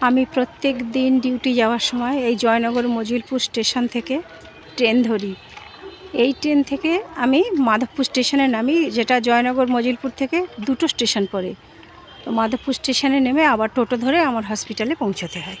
আমি প্রত্যেক দিন ডিউটি যাওয়ার সময় এই জয়নগর মজিলপুর স্টেশন থেকে ট্রেন ধরি। এই ট্রেন থেকে আমি মাধবপুর স্টেশনে নামি, যেটা জয়নগর মজিলপুর থেকে দুটো স্টেশন পড়ে। তো মাধবপুর স্টেশনে নেমে আবার টোটো ধরে আমার হসপিটালে পৌঁছাতে হয়।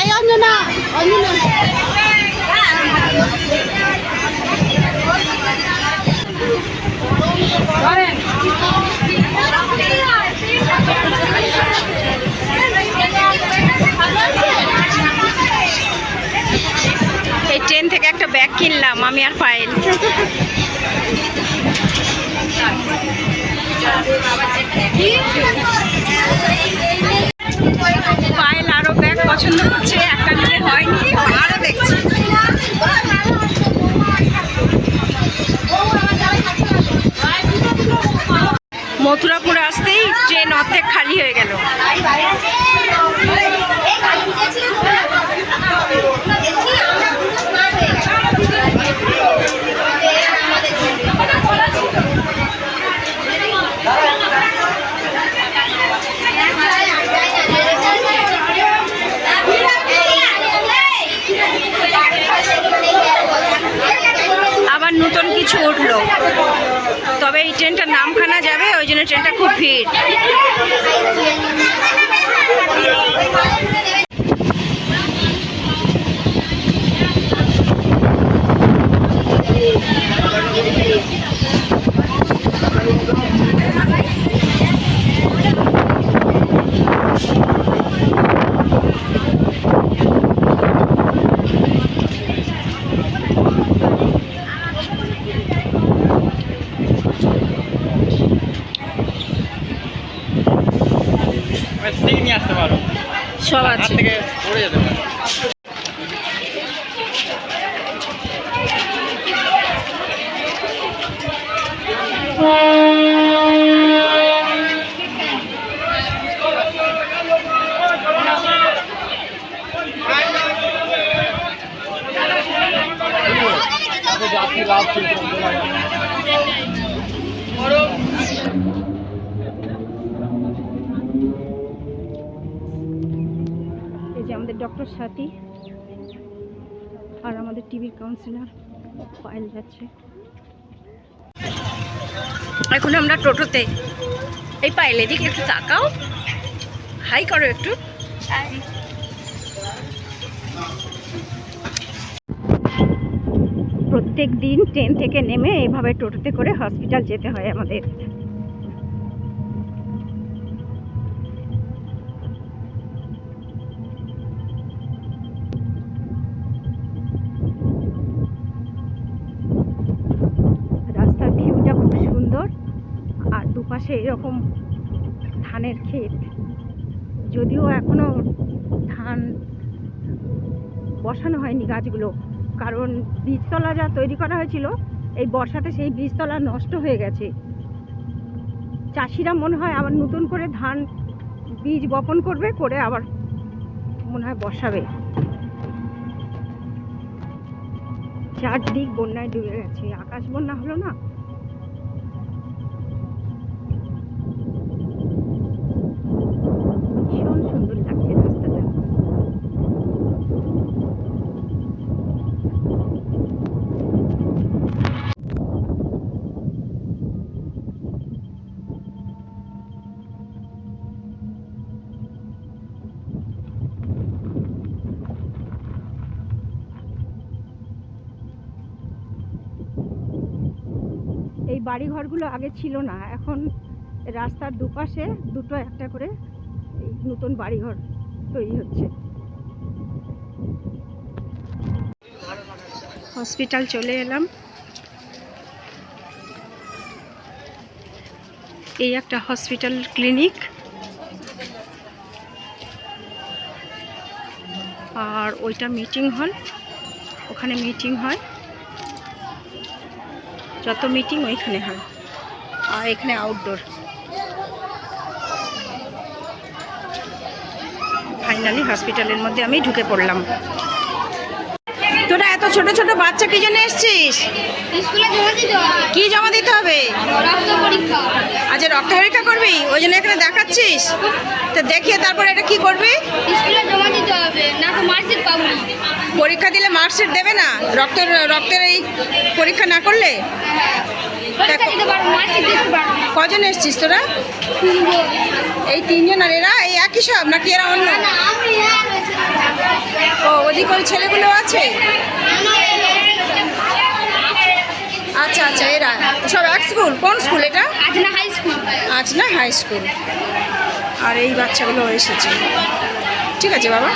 এই অঞ্জনা অঞ্জনা এই ট্রেন থেকে একটা ব্যাগ কিনলাম আমি আর পায়েল পায়েল আরও ব্যাগ পছন্দ করছে, একটা নিলে হয়নি। আরও দেখছি। মথুরাপুর আসতেই ট্রেন অর্ধেক খালি হয়ে গেল। আবার নতুন কিছু উঠল। তবে এই ট্রেনটার নামখানা যাবে ওই জন্য ট্রেনটা খুব ভিড় স্টিক নিয়ে আসতে পারো সব হাত আছে। থেকে পড়ে যেতে পারে। আমাদের ডক্টর সাথী আর আমাদের টিভির কাউন্সিলর পায়েল যাচ্ছে। এখন আমরা টোটোতে। এই পায়েল এদিকে একটু তাকাও। হাই করো একটু। প্রত্যেক দিন ট্রেন থেকে নেমে এভাবে টোটোতে করে হসপিটাল যেতে হয় আমাদের। এরকম ধানের ক্ষেত। যদিও এখনও ধান বসানো হয়নি গাছগুলো, কারণ বীজতলা যা তৈরি করা হয়েছিল, এই বর্ষাতে সেই বীজতলা নষ্ট হয়ে গেছে। চাষিরা মনে হয় আবার নতুন করে ধান বীজ বপন করবে, করে আবার মনে হয় বসাবে। চারদিক বন্যায় ডুবে গেছে, আকাশ বন্যা হলো না? এই বাড়িঘরগুলো আগে ছিল না, এখন রাস্তার দুপাশে দুটো একটা করে এই নতুন বাড়িঘর তৈরি হচ্ছে। হসপিটাল চলে এলাম। এই একটা হসপিটাল ক্লিনিক। আর ওইটা মিটিং হল, ওখানে মিটিং হয়। যত মিটিং ওইখানে হয়। আর এখানে আউটডোর ফাইনালি হসপিটালের মধ্যে আমি ঢুকে পড়লাম। ছোট ছোট বাচ্চা কি জন্য এসছিস? কি জমা দিতে হবে? আজ রক্ত পরীক্ষা। করবি? ওই জন্য এখানে দেখাচ্ছিস? তো দেখিয়ে তারপরে এটা কি করবি? পরীক্ষা দিলে মার্কশিট দেবে না? রক্তের রক্তের এই পরীক্ষা না করলে? কজন এসছিস তোরা? এই তিনজন আর এরা? এই একই সব নাকি এরা অন্য। ও ওদিকে ওই ছেলেগুলো আছে? আচ্ছা আচ্ছা এরা। সব এক স্কুল? কোন স্কুল এটা? আজ হাই স্কুল। আজ না হাই স্কুল। আর এই বাচ্চাগুলো এসেছে। ঠিক আছে বাবা।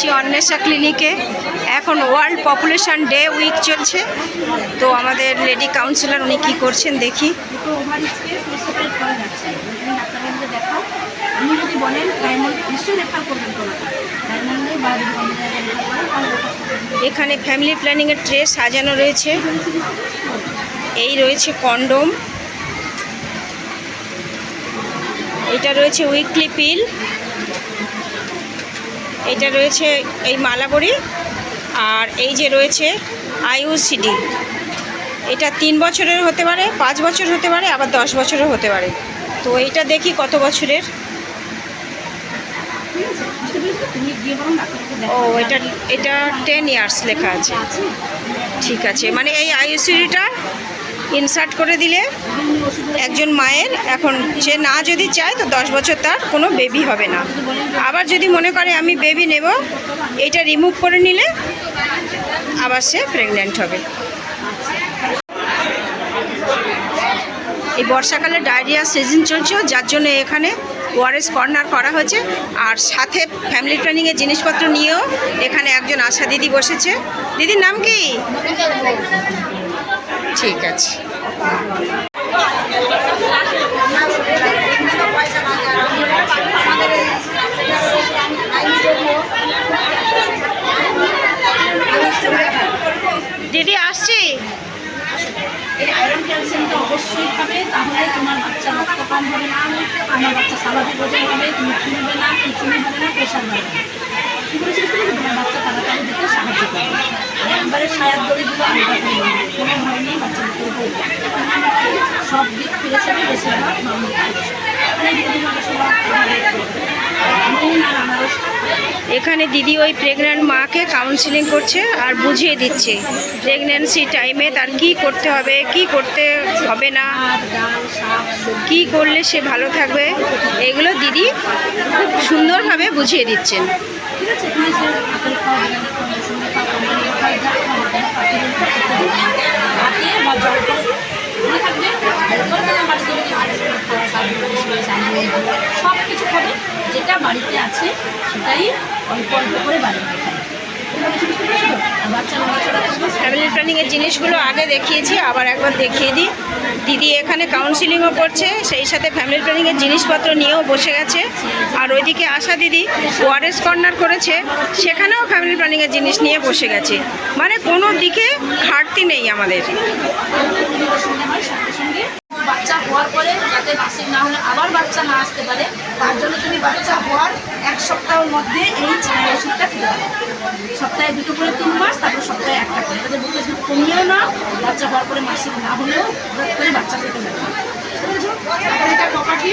যাচ্ছি অন্বেষা ক্লিনিকে। এখন ওয়ার্ল্ড পপুলেশন ডে উইক চলছে। তো আমাদের লেডি কাউন্সিলর উনি কী করছেন দেখি। এখানে ফ্যামিলি প্ল্যানিংয়ের ট্রে সাজানো রয়েছে। এই রয়েছে কন্ডোম। এটা রয়েছে উইকলি পিল। এটা রয়েছে এই মালাবড়ি আর এই যে রয়েছে আইউসিডি এটা তিন বছরের হতে পারে, পাঁচ বছর হতে পারে, আবার দশ বছরের হতে পারে। তো এইটা দেখি কত বছরের? ও, এটা এটা টেন ইয়ার্স লেখা আছে। ঠিক আছে মানে এই আইউসিডিটা ইনসার্ট করে দিলে একজন মায়ের, এখন সে না যদি চায় তো দশ বছর তার কোনো বেবি হবে না। আবার যদি মনে করে আমি বেবি নেব, এটা রিমুভ করে নিলে আবার সে প্রেগন্যান্ট হবে। এই বর্ষাকালে ডায়রিয়া সিজন চলছে, যার জন্য এখানে ওয়ারেস কর্নার করা হয়েছে। আর সাথে ফ্যামিলি ট্রেনিংয়ের জিনিসপত্র নিয়েও এখানে একজন আশা দিদি বসেছে। দিদির নাম কি? ঠিক আছে দিদি আসছি এই আয়রন ক্যালসিয়ামটা অবশ্যই খাবে তাহলে তোমার বাচ্চা রক্ত কম হবে না আমার বাচ্চা স্বাভাবিক ওজন হবে তুমি ফুলবে না হবে না প্রেশার? তোমার বাচ্চা তাড়াতাড়ি একবারে সায়ার দড়িগুলো আলাদা করে দেবে কোনো ধরনের সব দিক ফিরে বেশিরভাগ নর্মাল আমি আর আমারও এখানে দিদি ওই প্রেগন্যান্ট মাকে কাউন্সিলিং করছে আর বুঝিয়ে দিচ্ছে প্রেগন্যান্সি টাইমে তার কি করতে হবে কি করতে হবে না কি করলে সে ভালো থাকবে এগুলো দিদি খুব সুন্দরভাবে বুঝিয়ে দিচ্ছেন। ঠিক আছে সব কিছু খাবে যেটা বাড়িতে আছে সেটাই অল্প অল্প করে বাড়িতে খাবে ফ্যামিলি প্ল্যানিংয়ের জিনিসগুলো আগে দেখিয়েছি, আবার একবার দেখিয়ে দিই। দিদি এখানে কাউন্সিলিংও করছে, সেই সাথে ফ্যামিলি প্ল্যানিংয়ের জিনিসপত্র নিয়েও বসে গেছে। আর ওইদিকে আশা দিদি ওয়ারেস কর্নার করেছে, সেখানেও ফ্যামিলি প্ল্যানিংয়ের জিনিস নিয়ে বসে গেছে। মানে কোনো দিকে ঘাটতি নেই আমাদের। বাচ্চা হওয়ার পরে যাতে মাসিক না হলে আবার বাচ্চা না আসতে পারে, তার জন্য তুমি বাচ্চা হওয়ার এক সপ্তাহের মধ্যে এই ওষুধটা খেতে হবে সপ্তাহে দুটো করে তিন মাস, তারপর সপ্তাহে একটা করে। তাদের বুকে কমিয়েও না বাচ্চা হওয়ার পরে মাসিক না হলেও হঠাৎ করে বাচ্চা খেতে প্রপার্টি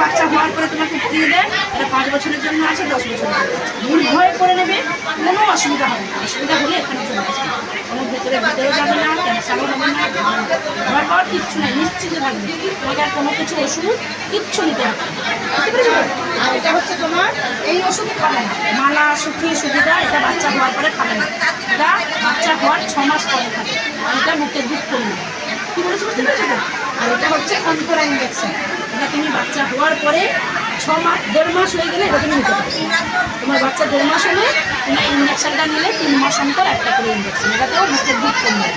বাচ্চা হওয়ার পরে তোমাকে দিয়ে দেয়, এটা পাঁচ বছরের জন্য আছে, দশ জন্য আছে। নির্ভয় করে নেবে, কোনো অসুবিধা হবে না। অসুবিধা হলে এখানে চলে আসবে। কোনো ভেতরে ভিতরে যাবে না ক্যান্সারও হবে না। কিচ্ছু নাই নিশ্চিন্তে থাকবে। তোমাকে আর কোনো কিছু ওষুধ কিচ্ছু নিতে হবে আর এটা হচ্ছে তোমার, এই ওষুধ খাবে না। মালা সুখী সুবিধা এটা বাচ্চা হওয়ার পরে খাবে না। এটা বাচ্চা হওয়ার ছ মাস পরে খাবে। আর এটা বুকের দুধ কমবে কি বলেছি, বুঝতে পেরেছ? আর এটা হচ্ছে অন্তরা ইঞ্জেকশন এটা তুমি বাচ্চা হওয়ার পরে ছ মাস, দেড় মাস হয়ে গেলে এটা তুমি নিতে পারবে তোমার বাচ্চা দেড় মাস হলে তুমি ইঞ্জেকশনটা নিলে তিন মাস অন্তর একটা করে ইঞ্জেকশন এটাতেও বুকের দুধ কমবে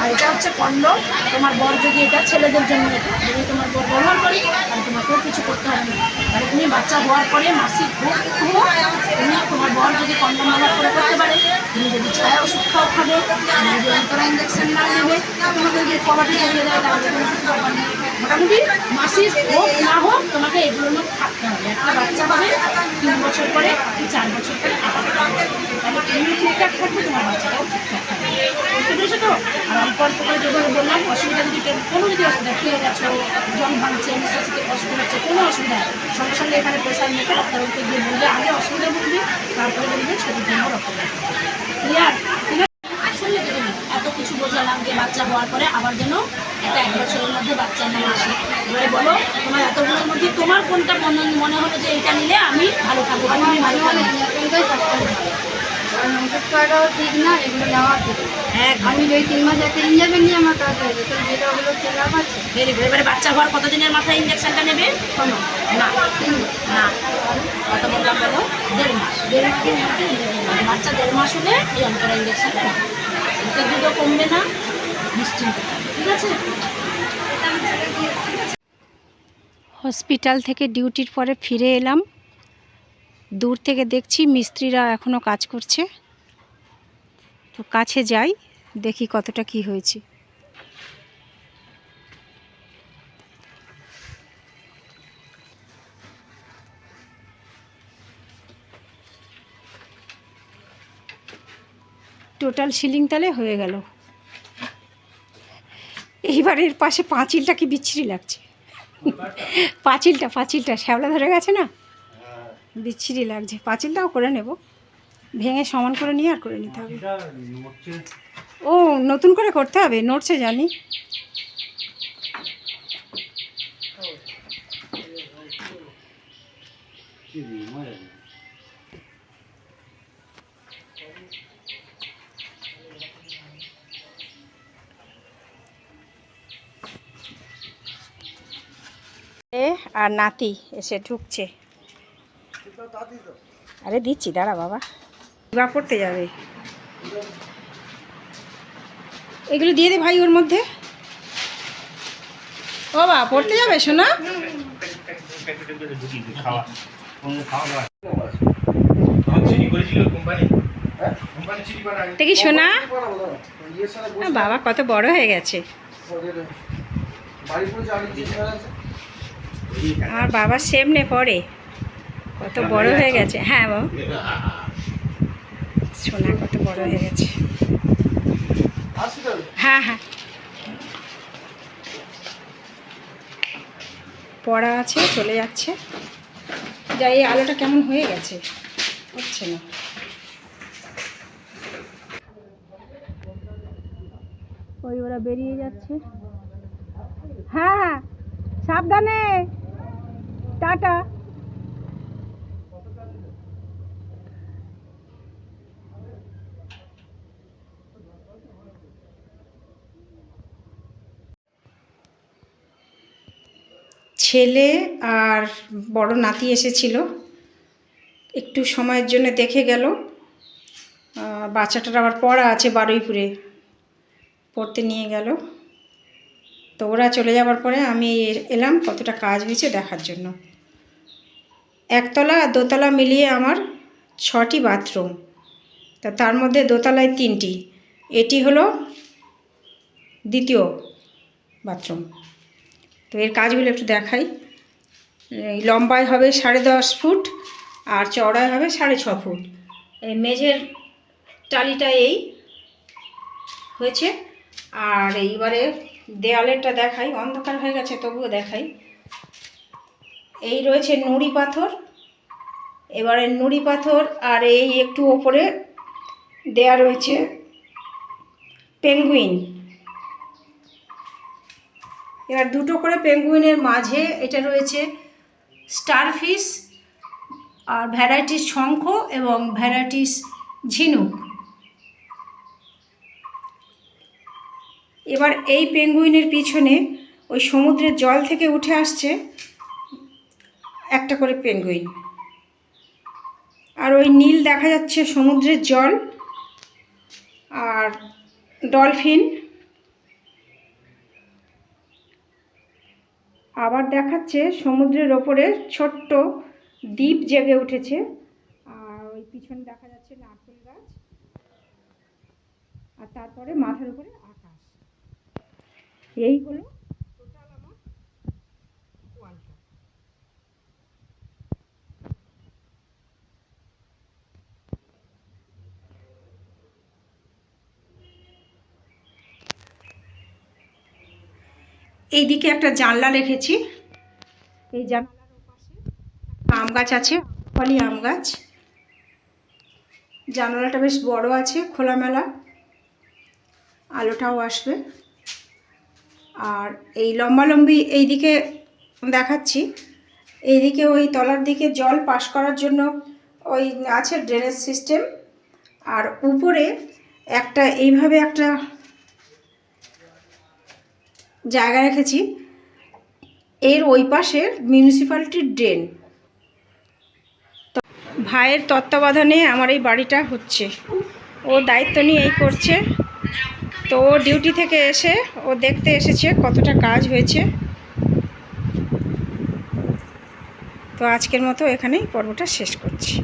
আর এটা হচ্ছে কন্ড তোমার বর যদি এটা ছেলেদের জন্য যদি তোমার বর ব্যবহার করে, তাহলে তোমাকেও কিছু করতে হবে না। তাহলে তুমি বাচ্চা হওয়ার পরে মাসিক হোক তুমি তোমার বর যদি কন্ড ব্যবহার করে করতে পারে, তুমি যদি ছায়া ওষুধ খাও খাবে ইঞ্জেকশন না নেবে, তোমাকে যদি কবাটি দিয়ে দেয় তাহলে কোনো কিছু ব্যাপার মোটামুটি মাসিক হোক না হোক তোমাকে এগুলোর মধ্যে থাকতে হবে। একটা বাচ্চা হবে তিন বছর পরে, কি চার বছর পরে তাহলে তুমি ঠিকঠাক থাকবে, তোমার বাচ্চাটাও ঠিকঠাক থাকবে। বুঝতে পেরেছ তো? আর অল্প বললাম, অসুবিধা যদি কোনো যদি অসুবিধা খেয়ে গেছো জল ভাঙছে নিঃশ্বাসকে কষ্ট হচ্ছে, কোনো অসুবিধা। সঙ্গে সঙ্গে এখানে প্রেশার মেপে ডাক্তারবাবুকে গিয়ে বলবে, আগে অসুবিধা বলবে, তারপরে বলবে ছবির জন্য রক্ত ক্লিয়ার ঠিক আছে শুনলে তো তুমি এত কিছু বোঝালাম যে বাচ্চা হওয়ার পরে আবার যেন একটা এক বছরের মধ্যে বাচ্চা নিয়ে আসে। এবারে বলো তোমার এতগুলোর মধ্যে তোমার কোনটা মনে মনে হলো যে এটা নিলে আমি ভালো থাকব তুমি ভালো থাকবে? ঠিক না এগুলো নেওয়া ঠিক। হ্যাঁ আমি তিন মাস একটা ইঞ্জেকশন নিয়ে আমার কাজ যেত যেটা হলো কি লাভ আছে। ভেরি গুড এবারে বাচ্চা হওয়ার কতদিনের মাথায় ইঞ্জেকশনটা নেবে? শোনো না। না। কত বললাম বলো? দেড় মাস। দেড় বাচ্চা দেড় মাস হলে এই অন্তরা ইঞ্জেকশনটা নেবে। এতে দুধও কমবে না। ঠিক আছে? হসপিটাল থেকে ডিউটির পরে ফিরে এলাম। দূর থেকে দেখছি মিস্ত্রিরা এখনও কাজ করছে। তো কাছে যাই দেখি কতটা কি হয়েছে। টোটাল সিলিং তালে হয়ে গেল। এর পাশে পাঁচিলটা কি বিচ্ছিরি লাগছে? পাঁচিলটা পাঁচিলটা শ্যাওলা ধরে গেছে না? বিচ্ছিরি লাগছে। পাঁচিলটাও করে নেব। ভেঙে সমান করে নিয়ে আর করে নিতে হবে। ও নতুন করে করতে হবে? নড়ছে জানি। আর নাতি এসে ঢুকছে। আরে দিচ্ছি দাঁড়া বাবা। বা পড়তে যাবে। এগুলো দিয়ে দে ভাই ওর মধ্যে। ও বা পড়তে যাবে শোনা দেখি শোনা বাবা কত বড় হয়ে গেছে। আমার বাবা সেমনে পড়ে কত বড় হয়ে গেছে। হ্যাঁ বাবা। সোনা কত বড় হয়ে গেছে। হ্যাঁ হ্যাঁ। পড়া আছে, চলে যাচ্ছে। যাই এই আলোটা কেমন হয়ে গেছে? হচ্ছে না। ওই ওরা বেরিয়ে যাচ্ছে। হ্যাঁ হ্যাঁ। সাবধানে। টাটা। ছেলে আর বড় নাতি এসেছিল। একটু সময়ের জন্য দেখে গেল। বাচ্চাটার আবার পড়া আছে বারুইপুরে। পড়তে নিয়ে গেল। তো ওরা চলে যাওয়ার পরে আমি এলাম কতটা কাজ হয়েছে দেখার জন্য। একতলা আর দোতলা মিলিয়ে আমার ছটি বাথরুম। তা তার মধ্যে দোতলায় তিনটি। এটি হলো দ্বিতীয় বাথরুম। তো এর কাজগুলো একটু দেখাই। লম্বায় হবে সাড়ে দশ ফুট আর চওড়ায় হবে সাড়ে ছ ফুট। এই মেঝের টালিটা এই হয়েছে। আর এইবারে দেয়ালেরটা দেখাই। অন্ধকার হয়ে গেছে, তবুও দেখাই। এই রয়েছে নুড়ি পাথর, এবারে নুড়ি পাথর আর এই একটু ওপরে দেয়া রয়েছে পেঙ্গুইন। এবার দুটো করে পেঙ্গুইনের মাঝে এটা রয়েছে স্টারফিশ আর ভ্যারাইটিস শঙ্খ এবং ভ্যারাইটিস ঝিনুক। এবার এই পেঙ্গুইনের পিছনে ওই সমুদ্রের জল থেকে উঠে আসছে। একটা করে পেঙ্গুইন আর ওই নীল দেখা যাচ্ছে সমুদ্রের জল আর ডলফিন আবার দেখাচ্ছে সমুদ্রের ওপরে ছোট্ট দ্বীপ জেগে উঠেছে। আর ওই পিছনে দেখা যাচ্ছে নারকেল গাছ। আর তারপরে মাথার উপরে আকাশ। এই হলো এইদিকে একটা জানলা রেখেছি। এই জানলার ওপাশে আম গাছ আছে ফলি আম গাছ। জানলাটা বেশ বড় আছে, খোলামেলা। আলোটাও আসবে। আর এই লম্বালম্বি এইদিকে দেখাচ্ছি। এইদিকে ওই তলার দিকে জল পাস করার জন্য ওই আছে ড্রেনেজ সিস্টেম আর উপরে একটা এইভাবে একটা জায়গা রেখেছি। এর ওই পাশের মিউনিসিপ্যালিটির ড্রেন ভাইয়ের তত্ত্বাবধানে আমার এই বাড়িটা হচ্ছে। ও দায়িত্ব নিয়ে এই করছে। তো ও ডিউটি থেকে এসে ও দেখতে এসেছে কতটা কাজ হয়েছে। তো আজকের মতো এখানেই পর্বটা শেষ করছি।